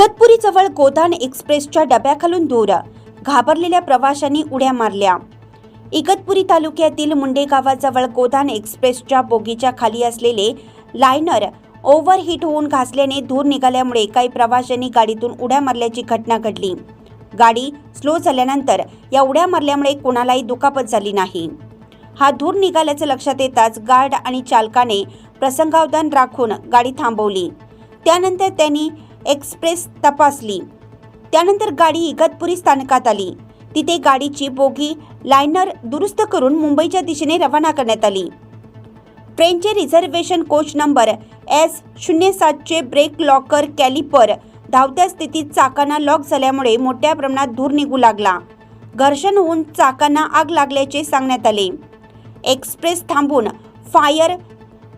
जवळ गोदान एक्सप्रेसच्या डब्याखालून धूर घाबरलेल्या प्रवाशांनी उड्या मारल्या. इगतपुरी तालुक्यातील मुंडे गावाजवळ गोदान एक्सप्रेसच्या बोगीच्या खाली असलेले लायनर ओव्हरहीट होऊन घासल्याने धूर निघाल्यामुळे काही प्रवाशांनी गाडीतून उड्या मारल्याची घटना घडली. गाडी स्लो झाल्यानंतर या उड्या मारल्यामुळे कोणालाही दुखापत झाली नाही. हा धूर निघाल्याचं लक्षात येताच गार्ड आणि चालकाने प्रसंगावधान राखून गाडी थांबवली. त्यानंतर त्यांनी एक्सप्रेस तपासली. त्यानंतर गाडी इगतपुरी स्थानकात आली. तिथे गाडीची बोगी लायनर दुरुस्त करून मुंबईच्या दिशेने रवाना करण्यात आली. ट्रेनचे रिझर्वेशन कोच नंबर एस शून्य सातचे ब्रेक लॉकर कॅलिपर धावत्या स्थितीत चाकांना लॉक झाल्यामुळे मोठ्या प्रमाणात धूर निघू लागला. घर्षण होऊन चाकांना आग लागल्याचे सांगण्यात आले. एक्सप्रेस थांबून फायर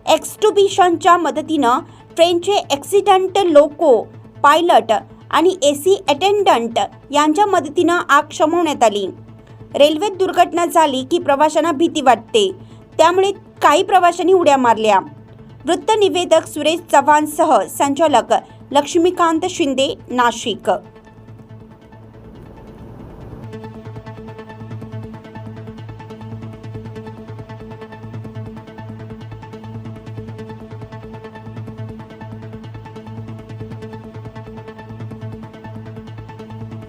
एक्स्टुबिशनच्या मदतीनं ट्रेनचे ॲक्सिडंट लोको पायलट आणि ए सी अटेंडंट यांच्या मदतीनं आग शमवण्यात आली. रेल्वेत दुर्घटना झाली की प्रवाशांना भीती वाटते. त्यामुळे काही प्रवाशांनी उड्या मारल्या. वृत्त निवेदक सुरेश चव्हाणसह संचालक लक्ष्मीकांत शिंदे नाशिक.